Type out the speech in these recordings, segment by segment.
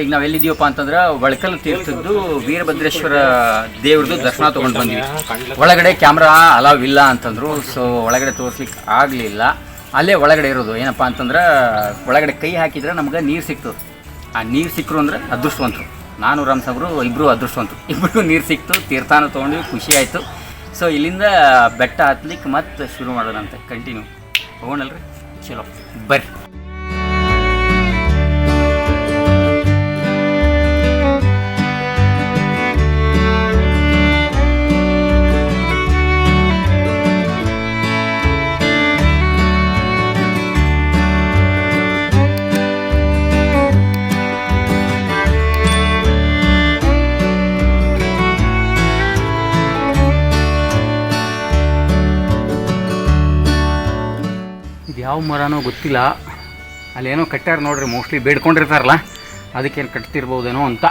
ಈಗ ನಾವು ಎಲ್ಲಿದ್ದೀವಪ್ಪ ಅಂತಂದ್ರೆ ಒಳಕಲ್ ತೀರ್ಥದ್ದು ವೀರಭದ್ರೇಶ್ವರ ದೇವ್ರದ್ದು ದರ್ಶನ ತೊಗೊಂಡು ಬಂದ್ವಿ. ಒಳಗಡೆ ಕ್ಯಾಮ್ರಾ ಅಲಾವ್ ಇಲ್ಲ ಅಂತಂದ್ರು ಸೊ ಒಳಗಡೆ ತೋರಿಸ್ಲಿಕ್ಕೆ ಆಗಲಿಲ್ಲ. ಅಲ್ಲೇ ಒಳಗಡೆ ಇರೋದು, ಏನಪ್ಪ ಅಂತಂದ್ರೆ ಒಳಗಡೆ ಕೈ ಹಾಕಿದ್ರೆ ನಮ್ಗೆ ನೀರು ಸಿಕ್ತು. ಆ ನೀರು ಸಿಕ್ಕರು ಅಂದ್ರೆ ಅದೃಷ್ಟವಂತರು. ನಾನು ರಾಮ್ ಸಾಬ್ರು ಇಬ್ಬರು ಅದೃಷ್ಟವಂತರು. ಇಬ್ಬರಿಗೂ ನೀರು ಸಿಕ್ತು, ತೀರ್ಥಾನ ತೊಗೊಂಡ್ವಿ, ಖುಷಿ ಆಯಿತು. ಸೊ ಇಲ್ಲಿಂದ ಬೆಟ್ಟ ಹತ್ಲಿಕ್ಕೆ ಮತ್ತೆ ಶುರು ಮಾಡೋಣ ಅಂತ ಕಂಟಿನ್ಯೂ ಹೋಗೋಣಲ್ರಿ? ಚಲೋ. ಬರ್ರಿ. ಯಾವ ಮರನೋ ಗೊತ್ತಿಲ್ಲ. ಅಲ್ಲೇನೋ ಕಟ್ಟಾರ ನೋಡ್ರಿ ಮೋಸ್ಟ್ಲಿ ಬೇಡ್ಕೊಂಡಿರ್ತಾರಲ್ಲ. ಅದಕ್ಕೇನು ಕಟ್ತಿರ್ಬೋದೇನೋ ಅಂತ.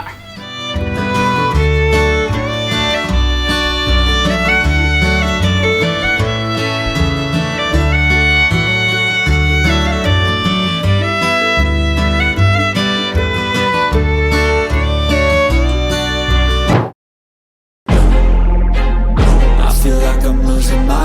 I feel like I'm losing my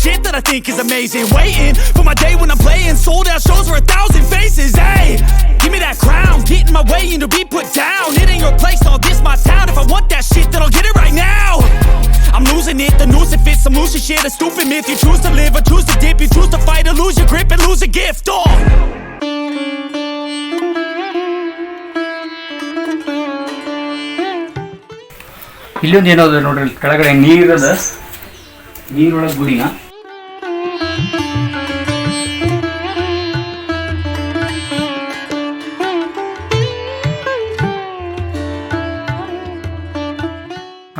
I don't hear shit that I think is amazing. Waiting for my day when I'm playing. Sold out shows for a thousand faces. Hey, give me that crown. Get in my way and to be put down. It ain't your place, all this my town. If I want that shit, then I'll get it right now. I'm losing it, the noose it fits. I'm losing shit, a stupid myth. You choose to live or choose to dip. You choose to fight or lose your grip and lose a gift. Oh. ಇಲ್ಲೊಂದು ಏನೋದು ನೋಡ್ರಿ ಇಲ್ಲಿ ಕೆಳಗಡೆ ನೀರದ ನೀರೊಳಗೆ ಗುಡಿನ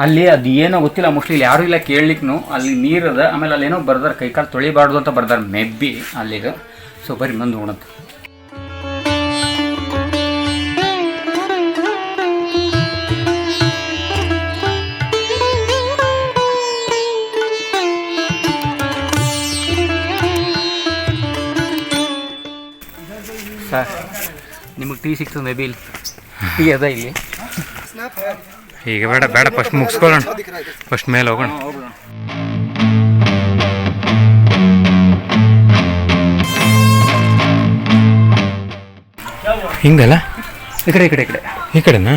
ಅಲ್ಲಿ ಅದು ಏನೋ ಗೊತ್ತಿಲ್ಲ mostly ಇಲ್ಲಿ ಯಾರು ಇಲ್ಲ ಕೇಳಲಿಕ್ಕೂ ಅಲ್ಲಿ ನೀರದ ಆಮೇಲೆ ಅಲ್ಲೇನೋ ಬರ್ದಾರ ಕೈಕಾಲು ತೊಳಿಬಾರ್ದು ಅಂತ ಬರ್ದಾರ ಮೆಬ್ಬಿ ಅಲ್ಲಿಗೆ ಸೊ ಬರೀ ಮುಂದೆ ನೋಡಂತ ಸರ್, ನಿಮಗೆ ಟೀ ಸಿಕ್ತದೆ ಮೇ ಬಿ ಇಲ್ಲಿ. ಟೀ ಅದ ಇಲ್ಲಿ. ಈಗ ಬೇಡ ಬೇಡ ಫಸ್ಟ್ ಮುಗಿಸ್ಕೊಳ್ಳೋಣ. ಫಸ್ಟ್ ಮೇಲೆ ಹೋಗೋಣ. ಹಿಂಗಲ್ಲ? ಈ ಕಡೆ ಈ ಕಡೆ ಈ ಕಡೆ. ಈ ಕಡೆನಾ?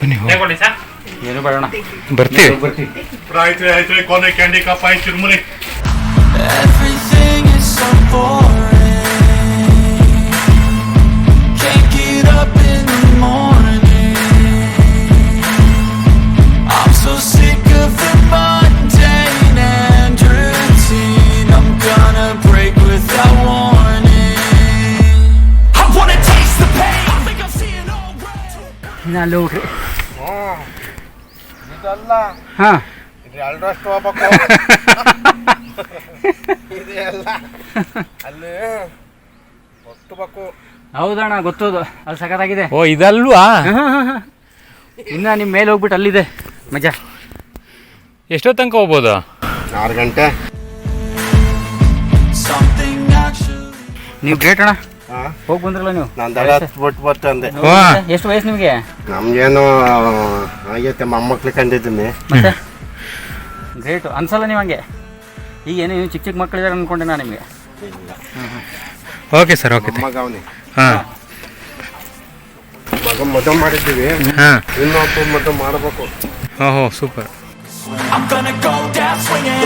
ಬನ್ನಿ. ಏನು ಬೇಡಣ ಬರ್ತೀವಿ. ಬರ್ತೀವಿ. Everything is so boring. Can't get up ಅಲ್ಲಿ ಹೋಗ್ರಿ. ಹಾಂ. ಎರಡರಷ್ಟು ಹೋಗ್ಬೇಕು? ಇದೆಲ್ಲ ಅಲ್ಲಿ ಒಟ್ಟಬೇಕು ಹೌದಣ್ಣ ಗೊತ್ತೋದು. ಅಲ್ಲಿ ಸಖತ್ತಾಗಿದೆ. ಓ ಇದಲ್ವಾ? ಇನ್ನ ನಿಮ್ಮ ಮೇಲೆ ಹೋಗ್ಬಿಟ್ಟು ಅಲ್ಲಿದೆ. ಮಜಾ. ಎಷ್ಟೋ ತನಕ ಹೋಗ್ಬೋದು? ಆರು ಗಂಟೆ. ನೀವು ಗ್ರೇಟ್ ಅಣ್ಣ. ಹೋಗಿ ಬಂದ್ರಲ್ಲ ನೀವು? ನಾನು ದಡ ಬಿಟ್ಟು ಬರ್ತಂದೆ ಅಂದೆ ಎಷ್ಟು ವಯಸ್ಸು ನಿಮಗೆ? ನಮ್ಗೇನು ಆಗೈತೆ ಮೊಮ್ಮಕ್ಳು ಕಂಡಿದ್ದೀನಿ. ಮತ್ತೆ? ಗ್ರೇಟು ಅನ್ಸಲ್ಲ ನೀವು ಹಂಗೆ? ಈಗ ಏನು ನೀವು ಚಿಕ್ಕ ಚಿಕ್ಕ ಮಕ್ಕಳಿದ್ದಾರೆ ಅನ್ಕೊಂಡೆ ನಾನು ನಿಮಗೆ. ಓಕೆ ಸರ್ ಓಕೆ ಮಗ ಅವನಿ ಹಾಂ. ಮಗ ಮದುವೆ ಮಾಡಿದ್ದೀವಿ. ಹಾಂ. ಇನ್ನೊಬ್ಬ ಮದುವೆ ಮಾಡಬೇಕು. ಓಹೋ super. I'm gonna go down swinging.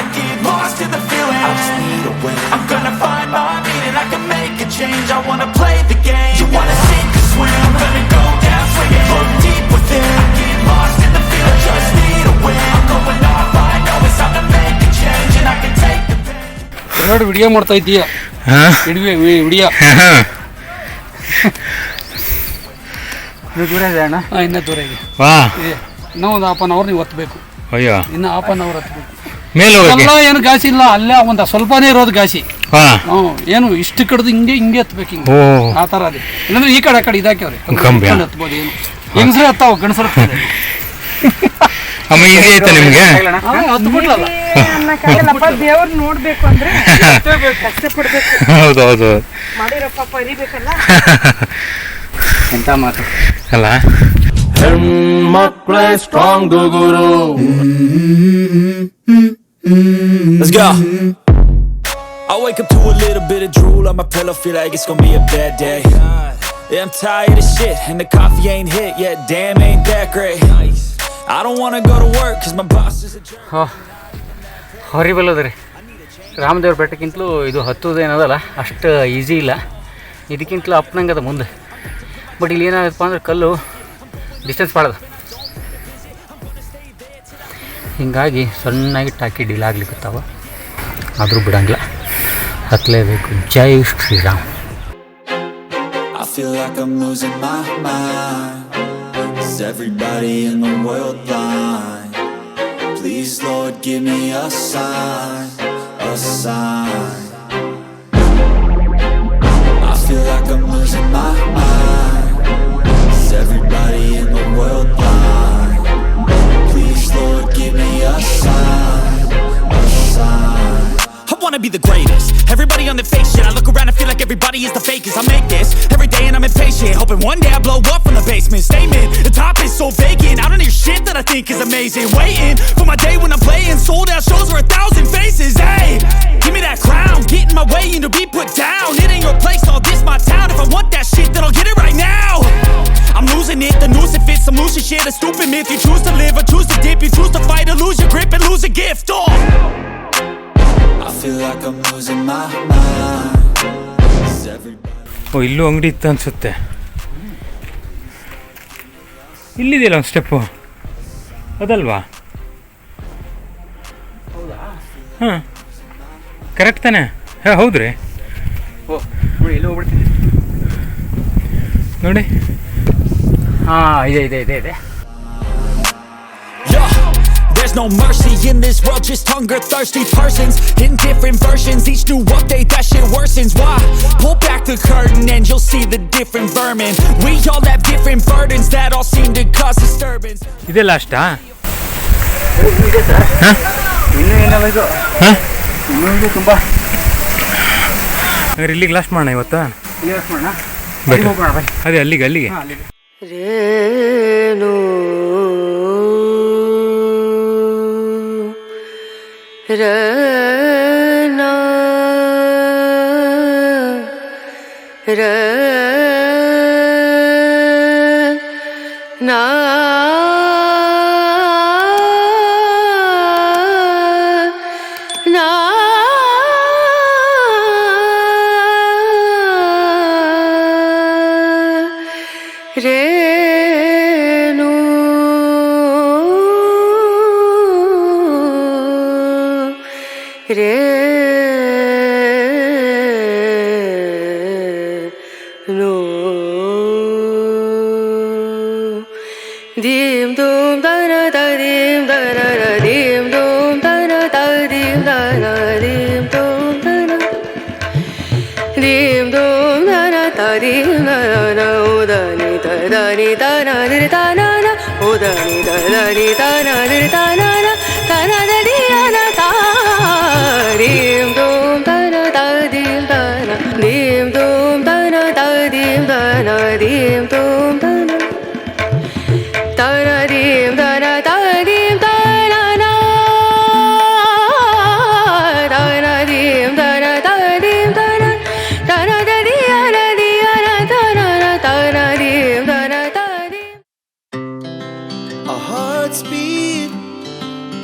I get lost in the feeling. I just need a win. I'm I wanna play the game. You wanna sink or swim? I'm gonna go down swinging. Look deep within. I get lost in the field I just need a win. I'm going off. I know it's time to make a change, and I can take the pain. ನೋಡಿ video ಮಾಡ್ತಾ ಇದ್ದೀಯ ಹಾಂ video ಇದು ದೂರ ಇದೆ ಅಣ್ಣ ಇನ್ನೂ ದೂರ ಇದೆ ವಾ ಇನ್ನೂ ಒಂದು ಹಾಫ್ ಆನ್ ಅವರ್ ನೀವು ಒತ್ತಬೇಕು ಅಯ್ಯೋ ಇನ್ನೂ ಹಾಫ್ ಆನ್ ಅವರ್ ಹತ್ಬೇಕು ಮೇಲೆ ಹೋಗಕ್ಕೆ ಎಲ್ಲ ಏನು ಗಾಸಿ ಇಲ್ಲ. ಅಲ್ಲೇ ಒಂದು ಸ್ವಲ್ಪನೇ ಇರೋದು ಗಾಸಿ. ಹಾ. ಹ್ಞೂ ಏನು ಇಷ್ಟು ಕಡ್ದು ಹಿಂಗೆ ಹಿಂಗೆ ಹತ್ಬೇಕು ಹಿಂಗೆ. ಓ. ಆ ಥರ ಅದೇ. ಇಲ್ಲಾಂದ್ರೆ ಈ ಕಡೆ ಆ ಕಡೆ ಇದಾಕ್ಯವ್ರಿ ಕಂಬಿ, ಹಾ. ಹತ್ಬೋದು ಏನು. ಹೆಂಗಸ್ರೆ ಹತ್ತಾವ ಗಣಸರ ಅಮ್ಮ ಈಸಿ ಆಯ್ತಾ ನಿಮಗೆ? ಹತ್ತು ಬಿಡ್ಲಲ್ಲ. ಅನ್ನಕ್ಕಾಗಲ್ಲಪ್ಪ ದೇವ್ರ ನೋಡ್ಬೇಕು ಅಂದ್ರೆ ಕಷ್ಟಪಡ್ಬೇಕು ಹೌದು ಹೌದು ಮಾಡಿರೋ ಪಾಪ ಅರಿಬೇಕಲ್ಲ ಎಂತ ಮಾತು ಅಲ್ಲ ಮಕ್ಕಳೇ ಸ್ಟ್ರಾಂಗ್ ಗುರು Let's go. I wake up to a little bit of drool on my pillow, feel like it's gonna be a bad day. Yeah, I'm tired of shit, and the coffee ain't hit yet. Damn, ain't that great. I don't wanna go to work, cause my boss is a jerk. Horrible ಅದ ರೀ ರಾಮದೇವ್ರ ಬೆಟ್ಟಕ್ಕಿಂತಲೂ ಇದು ಹತ್ತೋದೇನದಲ್ಲ ಅಷ್ಟು easy ಇಲ್ಲ ಇದಕ್ಕಿಂತಲೂ ಅಪ್ನಂಗೆ ಅದ ಮುಂದೆ but ಇಲ್ಲಿ ಏನಾಗತ್ತಪ್ಪ ಅಂದ್ರೆ ಕಲ್ಲು ಡಿಸ್ಟೆನ್ಸ್ ಭಾಳ ಅದ ಹಿಂಗಾಗಿ ಸಣ್ಣಾಗಿ ಟಾಕಿ ಡೀಲ್ ಆಗ್ಲಿಕ್ಕತ್ತಾವ ಆದರೂ ಬಿಡಂಗಿಲ್ಲ ಹತ್ತಲೇಬೇಕು ಜೈ Shriram I feel like I'm losing my mind. Is everybody in the world blind? Please, Lord, give me a sign, a sign. I feel like I'm losing my Hoping one day I blow up from the basement. Statement, the top is so vacant. I don't hear shit that I think is amazing. Waiting for my day when I'm playing. Sold out shows for a thousand faces. Hey, give me that crown. Get in my way and to be put down. It ain't your place, all this my town. If I want that shit, then I'll get it right now. I'm losing it, the noose it fits. I'm losing shit, a stupid myth. You choose to live or choose to dip. You choose to fight or lose your grip and lose a gift. Oh. I feel like I'm losing my mind. Is everybody ಓ ಇಲ್ಲೂ ಅಂಗಡಿ ಇತ್ತು ಅನ್ಸುತ್ತೆ ಇಲ್ಲಿದೆಯಲ್ಲ ಒಂದು step ಅದಲ್ವಾ? ಹಾಂ. Correct ತಾನೆ? ಹಾಂ ಹೌದ್ರಿ. ಓ ನೋಡಿ ಎಲ್ಲಿ ಹೋಗ್ಬಿಡ್ತೀನಿ ನೋಡಿ. ಹಾಂ ಇದೆ ಇದೆ ಇದೆ ಇದೆ. There's no mercy in this world, just hunger thirsty persons in different versions. Each new update, that shit worsens. Why? Pull back the curtain and you'll see the different vermin. We all have different burdens that all seem to cause disturbance. ಇದೇ ಲಾಸ್ಟಾ ಇನ್ನೂ ಏನಲ್ಲ ಇದು ಇನ್ನೂ ಇದೆ ತುಂಬ ಹಂಗಾರೆ ಇಲ್ಲಿಗೆ last ಮಾಡೋಣ ಇವತ್ತು ಇಲ್ಲಿ ಮಾಡೋಣ ಅದೇ ಅಲ್ಲಿಗೆ ಅಲ್ಲಿಗೆ ಹಾಂ ಅಲ್ಲಿದೆ ರೇನು ri na na uda ni da da ni da na ri da na na uda ni da da ni da na ri da na na da na da ri ya na ta rim dum da na da dim da na dim dum da na da dim da na dim dum da na da na